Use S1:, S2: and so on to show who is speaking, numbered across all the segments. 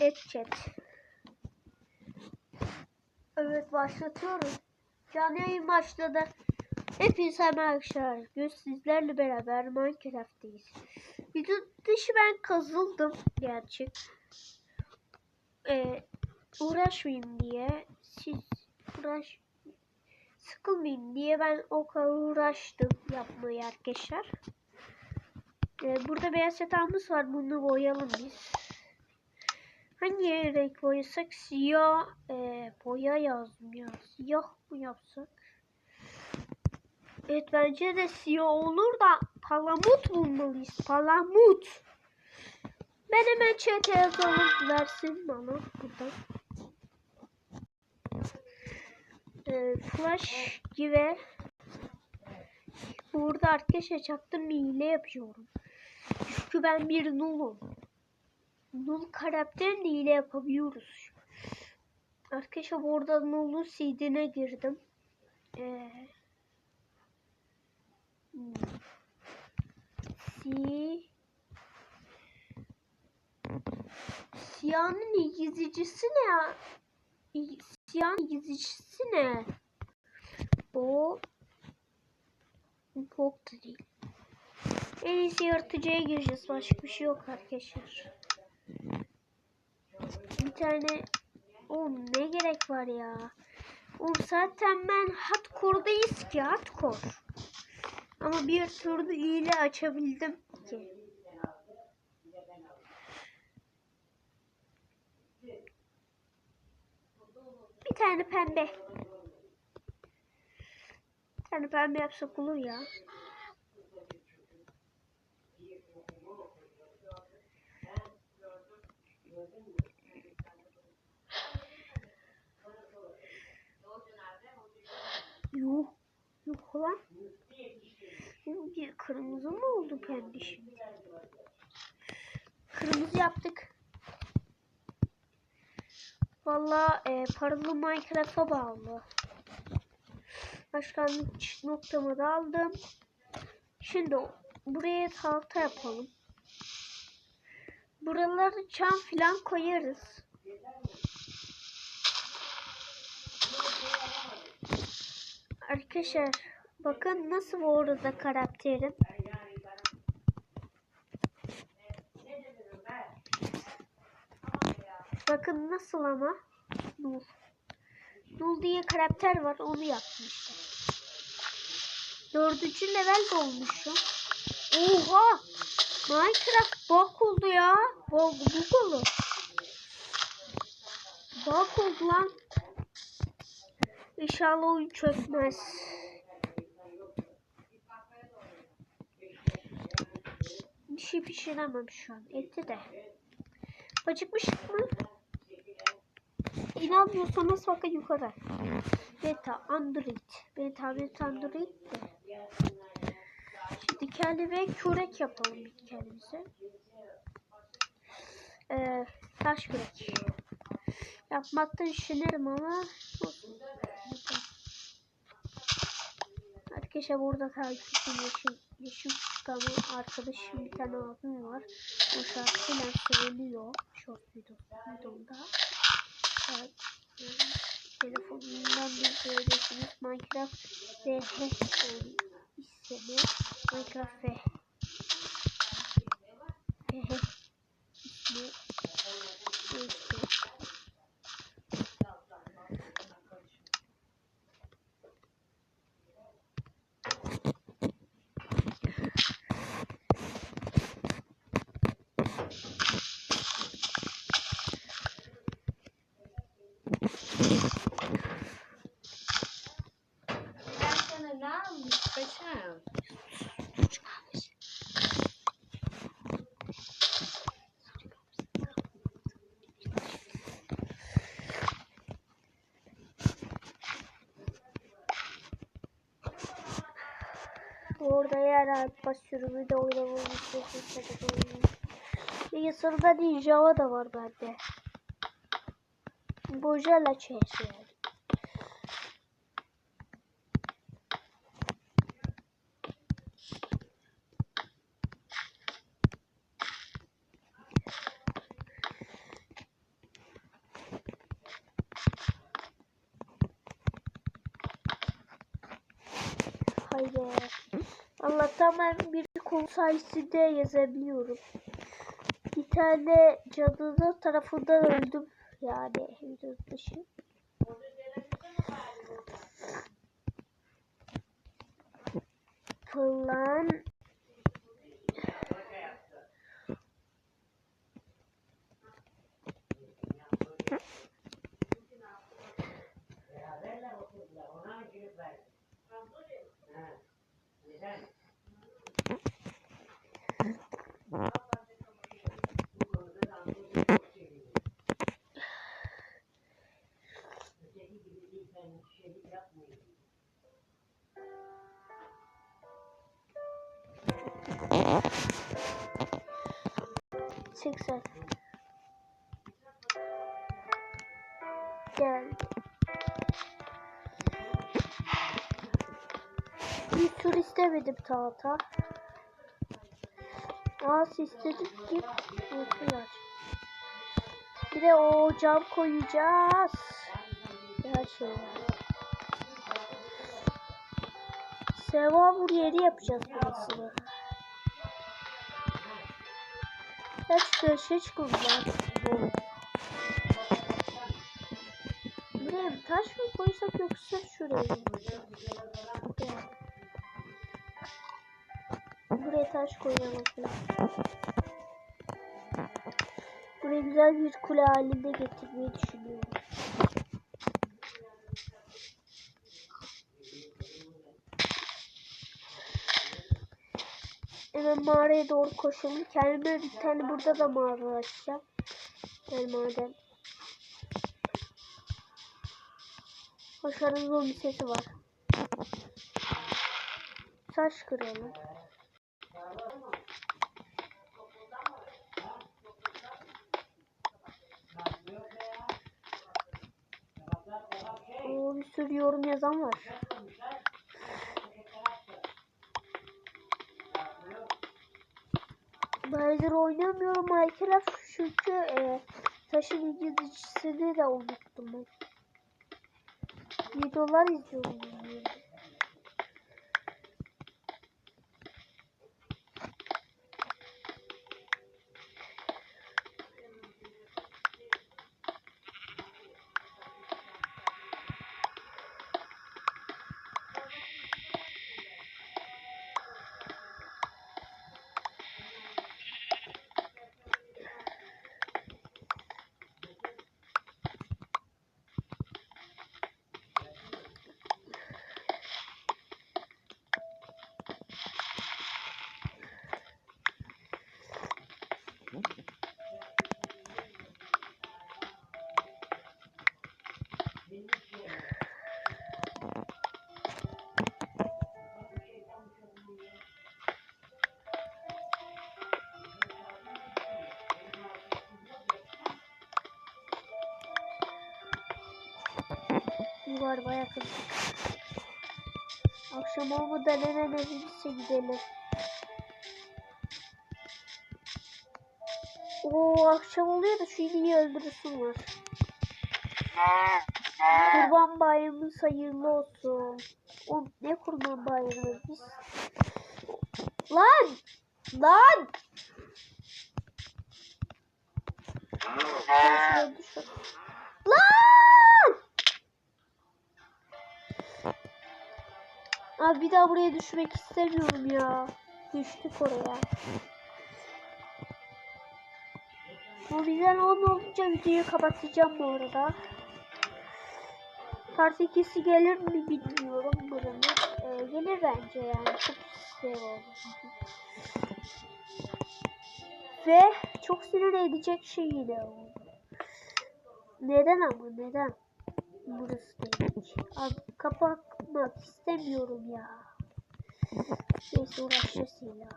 S1: Et chat. Evet başlatıyorum. Canlı yayın başladı. Hepinize merhaba arkadaşlar. Bugün sizlerle beraber Minecraft'teyiz. Video dışı ben kazıldım gerçek. Ee, uğraşmayayım diye siz uğraş sıkılmayayım diye ben o kadar uğraştım yapmaya arkadaşlar. Ee, burada beyaz yatağımız var. Bunu boyayalım biz. Hangi renk boyasak? Siyah e, boya yazdım ya. Siyah mı yapsak? Evet bence de siyah olur da palamut bulmalıyız. Palamut. Ben hemen chat'e yazalım. Versin bana buradan. Ee, flash gibi. Burada arkadaşlar çaktım hile yapıyorum. Çünkü ben bir nulum. Nul karakterini hile yapabiliyoruz. Arkadaşlar burada Nul'un CD'ne girdim. Ee. Si Siyah'ın İngilizcesi ne ya? İ- Siyah'ın İngilizcesi ne? O Pok da değil. En iyisi yaratıcıya gireceğiz. Başka bir şey yok arkadaşlar. Bir tane Oğlum ne gerek var ya? Oğlum zaten ben hardcore'dayız ki hardcore. Ama bir türlü hile açabildim ki. Bir tane pembe. Bir tane pembe yapsak olur ya. Yok. Yok lan. Bir kırmızı mı oldu pembe şimdi? Kırmızı yaptık. Valla e, paralı Minecraft'a bağlı. Başkanlık noktamı da aldım. Şimdi buraya tahta yapalım. Buraları çam filan koyarız. Arkadaşlar bakın nasıl orada karakterim. Bakın nasıl ama. Nul. Nul diye karakter var onu yapmışlar. Dördüncü level olmuşum. Oha! Minecraft bug oldu ya. Bug, bug oldu. Bug oldu lan. İnşallah oyun çökmez. Şey pişiremem şu an. Eti de. Acıkmıştık mı? İnanmıyorsanız bakın yukarı. Beta, Android. Beta, beta, Android de. Şimdi kendime kürek yapalım kendimize. Ee, taş kürek. Yapmakta düşünürüm ama olsun. Arkadaşlar burada takipçim yaşım çıkanı arkadaşım bir tane abim var. O şarkıyla söylüyor. Short video, videomda. Evet. Telefonundan bir söyleyebilirsiniz. Minecraft VH ismi. Minecraft V. VH ismi. Neyse. Eğer basıyorum da oynamamışsa Bilgisayarda değil Java da var bende. Bojala çeşit. Hayır. Allah'tan ben bir kol sayısı yazabiliyorum. Bir tane cadılı tarafından öldüm. Yani video dışı. Plan 80 Gel. Bir tur istemedim tahta. Ağaç istedim ki mutlu aç. Bir de o cam koyacağız. Her şey var. Sevabur yeri yapacağız burasını. Kaç köşe çıkılacak. Buraya bir taş mı koysak yoksa şuraya mı? Buraya taş koyalım. Buraya güzel bir kule halinde getirmeyi düşünüyorum. Hemen mağaraya doğru koşalım. Kendime bir tane burada da mağara açacağım. Yani maden. Başarılı zombi sesi var. Taş kıralım. Oo, bir sürü yorum yazan var. Bayağıdır oynamıyorum Minecraft çünkü e, taşın İngilizcesini de unuttum ben. Videolar izliyorum. Var bayağı kızdık. Akşam olmadan hemen evimize gidelim. Oo akşam oluyor da şu iniyi öldürürsün var. Kurban bayramımız hayırlı olsun. O ne kurban bayramı biz? Lan! Lan! Lan! Abi bir daha buraya düşmek istemiyorum ya. Düştük oraya. Bu bizden 10 olunca videoyu kapatacağım bu arada. Part 2'si gelir mi bilmiyorum buranın. Ee, gelir bence yani. Çok oldu. Ve çok sinir edecek şey yine oldu. Neden ama neden? Burası değil. Abi kapatmak istemiyorum ya. Neyse uğraşacağız ya.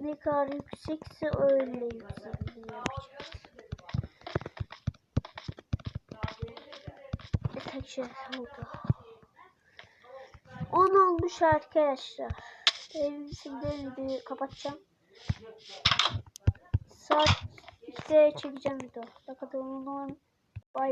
S1: Ne kadar yüksekse öyle yüksekliği yapacağız. Tek şey oldu. 10 olmuş arkadaşlar. Şimdi videoyu kapatacağım. Saat 2'de çekeceğim video. Bakın Bay bay.